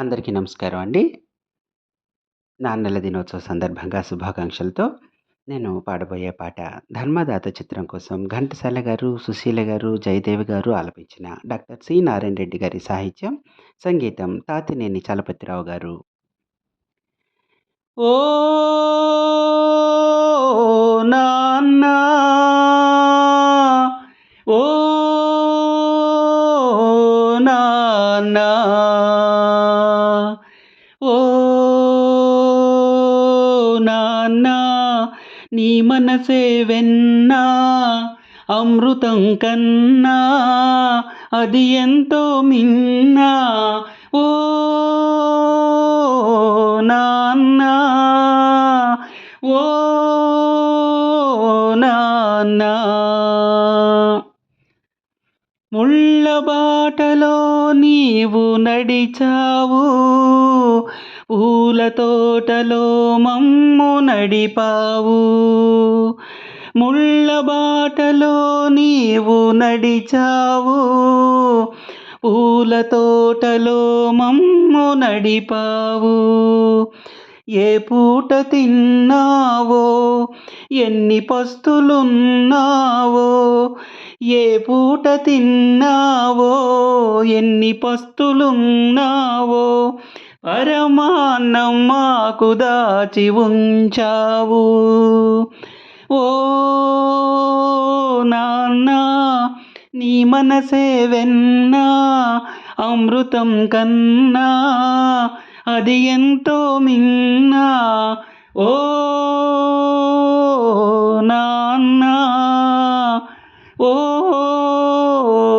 అందరికీ నమస్కారం అండి. నాన్నల దినోత్సవ సందర్భంగా శుభాకాంక్షలతో నేను పాడబోయే పాట 'ధర్మదాత' చిత్రం కోసం ఘంటసాల గారు, సుశీల గారు, జయదేవి గారు ఆలపించిన డాక్టర్ సి. నారాయణ రెడ్డి గారి సాహిత్యం, సంగీతం తాతినేని చలపతిరావు గారు. ఓ నాన్నా ఓ నాన్నా నీ మనసే వెన్నా అమృతం కన్నా అది ఎంతో మిన్నా. ఓ నాన్న ఓ నాన్న. ముళ్ళ బాటలో నీవు నడిచావు పూల తోటలో మమ్ము నడిపావు. ముళ్ళ బాటలో నీవు నడిచావు. పూల తోటలో మమ్ము నడిపావు. ఏ పూట తిన్నావో ఎన్ని పస్తులున్నావో ఏ పూట తిన్నావో ఎన్ని పస్తులున్నావో పరమాన్నం మాకు దాచి ఉంచావు. ఓ నాన్న నీ మనసే వెన్నా అమృతం కన్నా అది ఎంతో మిన్నా. ఓ నాన్న ఓ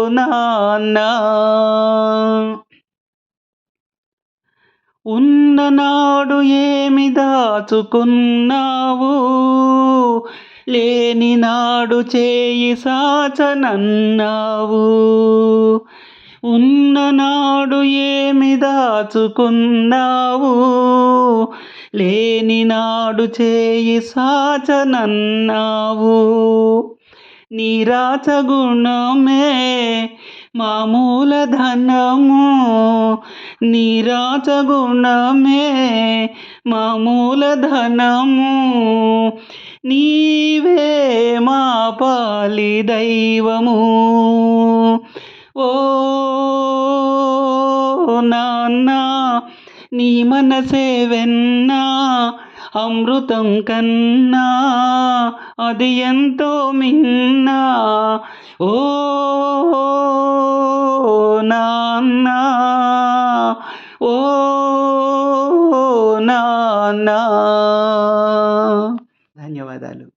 నాన్నా. ఉన్ననాడు ఏమి దాచుకున్నావు? లేని నాడు చేయి సాచనన్నావు. ఉన్ననాడు ఏమి దాచుకున్నావు? లేని నాడు చేయి సాచనన్నావు. నీ రాచగుణమే మామూల ధనము నీ రాచగుణమే మామూల ధనము నీవే మా పాలి దైవము. ఓ నాన్న నీ మనసే వెన్నా అమృతం కన్నా అది ఎంతో మిన్నా. ఓ నాన్న ఓ నాన్న. ధన్యవాదాలు.